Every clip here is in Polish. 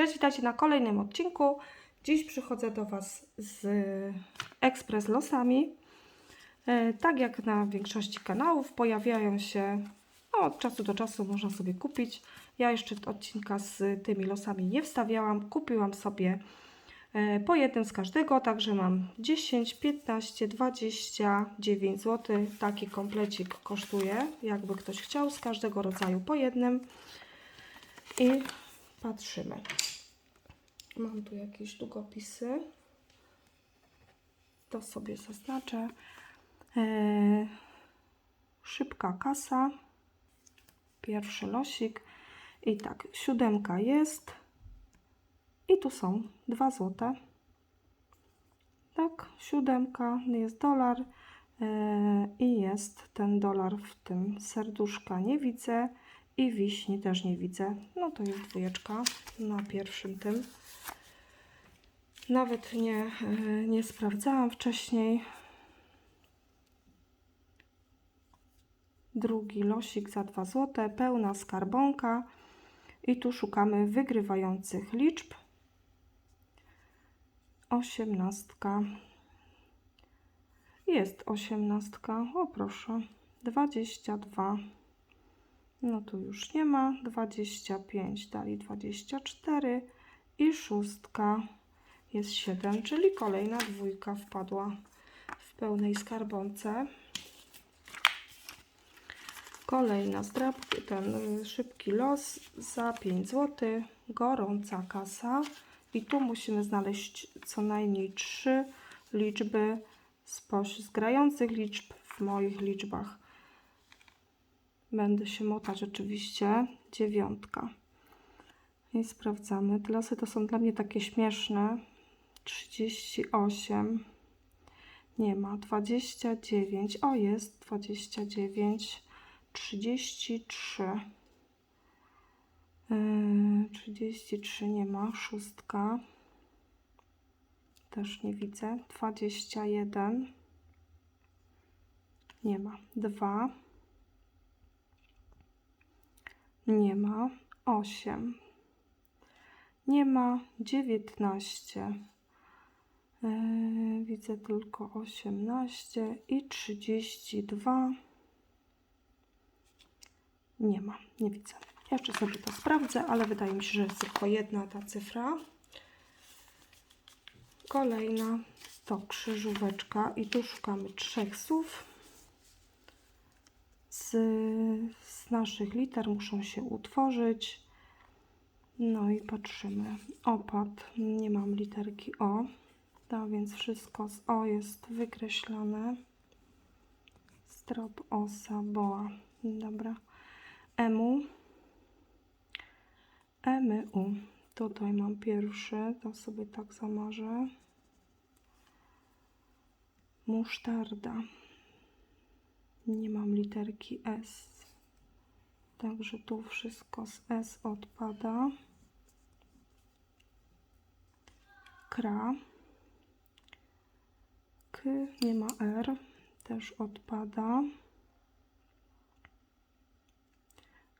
Cześć, witajcie na kolejnym odcinku. Dziś przychodzę do Was z Ekspres Losami. E, Tak jak na większości kanałów pojawiają się, no, od czasu do czasu można sobie kupić. Ja jeszcze odcinka z tymi losami nie wstawiałam. Kupiłam sobie e, po jednym z każdego, także mam 10, 15, 29 zł. Taki komplecik kosztuje, jakby ktoś chciał, z każdego rodzaju po jednym. I patrzymy. Mam tu jakieś długopisy. To sobie zaznaczę. Eee, szybka kasa. Pierwszy losik. I tak, siódemka jest. I tu są 2 złote. Tak, siódemka, jest dolar. Eee, I jest ten dolar w tym serduszka. Nie widzę. I wiśni też nie widzę. No to jest dwójeczka na pierwszym tym. Nawet nie, e, nie sprawdzałam wcześniej. Drugi losik za 2 zł, pełna skarbonka. I tu szukamy wygrywających liczb. Osiemnastka. Jest osiemnastka. O proszę. Dwadzieścia dwa. No tu już nie ma. 25 dali 24 i szóstka jest 7, czyli kolejna dwójka wpadła w pełnej skarbonce. Kolejna zdrabka, ten y, szybki los za 5 zł, gorąca kasa i tu musimy znaleźć co najmniej 3 liczby spośród grających liczb w moich liczbach. Będę się motać oczywiście. Dziewiątka. I sprawdzamy. Te losy to są dla mnie takie śmieszne. 38. Nie ma. 29. O, jest 29. 33. Yy, 33 nie ma. Szóstka. Też nie widzę. 21. Nie ma. 2. Nie ma. 8. Nie ma. 19. Yy, widzę tylko 18 i 32. Nie ma. Nie widzę. Jeszcze sobie to sprawdzę, ale wydaje mi się, że jest tylko jedna ta cyfra. Kolejna to krzyżóweczka i tu szukamy trzech słów z, z naszych liter muszą się utworzyć. No i patrzymy. Opad. Nie mam literki O. Tak więc wszystko z O jest wykreślone. Strop, osa, boa. Dobra. Emu. Emy, U. Tutaj mam pierwszy. To sobie tak zamarzę. Musztarda nie mam literki S. Także tu wszystko z S odpada. Kra. K nie ma R. Też odpada.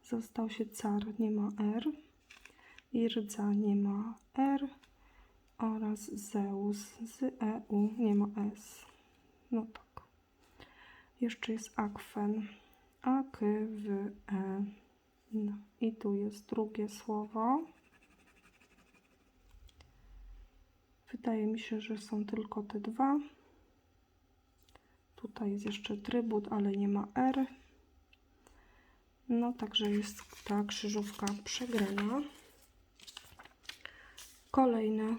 Został się car, nie ma R. Irdza nie ma R. Oraz Zeus z EU nie ma S. No tak. Jeszcze jest akwen. A, k, w, e. No. I tu jest drugie słowo. Wydaje mi się, że są tylko te dwa. Tutaj jest jeszcze trybut, ale nie ma R. No, także jest ta krzyżówka przegrana. Kolejne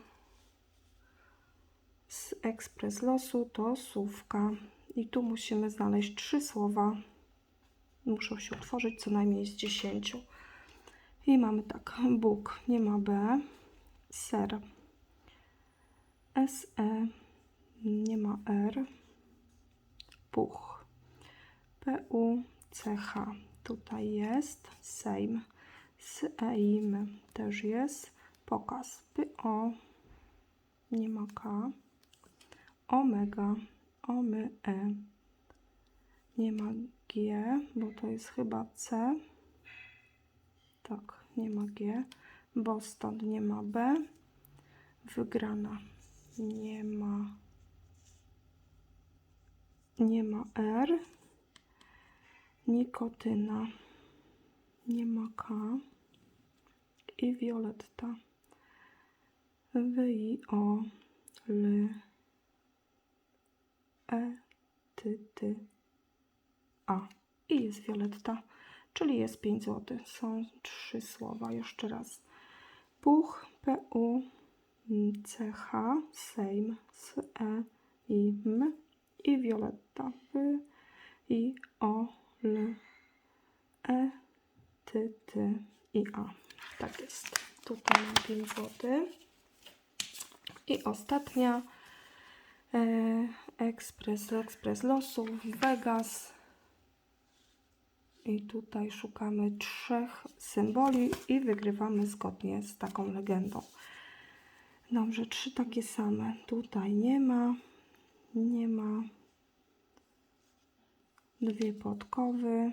z ekspres losu to słówka. I tu musimy znaleźć trzy słowa. Muszą się utworzyć co najmniej z dziesięciu. I mamy tak, Bóg, nie ma B, ser, SE, nie ma R, puch, PU, CH, tutaj jest, Sejm, Seim też jest, pokaz, PO, nie ma K, Omega, Omy E. Nie ma G, bo to jest chyba C. Tak, nie ma G. Boston nie ma B. Wygrana nie ma. Nie ma R. Nikotyna nie ma K. I Violetta. W, I, O, L, E, Ty, Ty, A. I jest Violetta, czyli jest 5 zł. Są trzy słowa. Jeszcze raz. Puch, P-U, C-H, Sejm, S-E, I, M i Violetta. W, I, O, L, E, Ty, Ty i A. Tak jest. Tutaj mam 5 zł. I ostatnia. E, ekspres, ekspres losów, Vegas. I tutaj szukamy trzech symboli i wygrywamy zgodnie z taką legendą. Dobrze, trzy takie same. Tutaj nie ma. Nie ma. Dwie podkowy.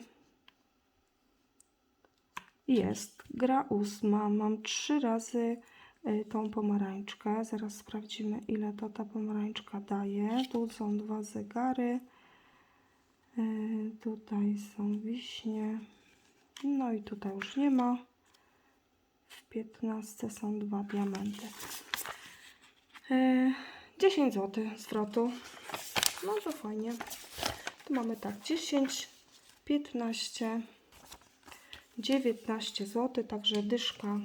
Jest. Gra ósma. Mam trzy razy tą pomarańczkę. Zaraz sprawdzimy, ile to ta pomarańczka daje. Tu są dwa zegary. Y, Tutaj są wiśnie. No i tutaj już nie ma. W 15 są dwa diamenty. Y, 10 zł zwrotu. No to fajnie. Tu mamy tak 10, 15, 19 zł, także dyszka,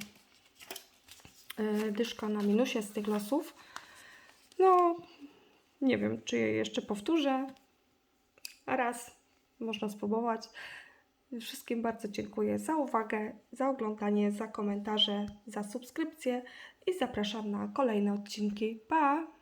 dyszka na minusie z tych losów. No, nie wiem, czy je jeszcze powtórzę. Raz można spróbować. Wszystkim bardzo dziękuję za uwagę, za oglądanie, za komentarze, za subskrypcję i zapraszam na kolejne odcinki. Pa!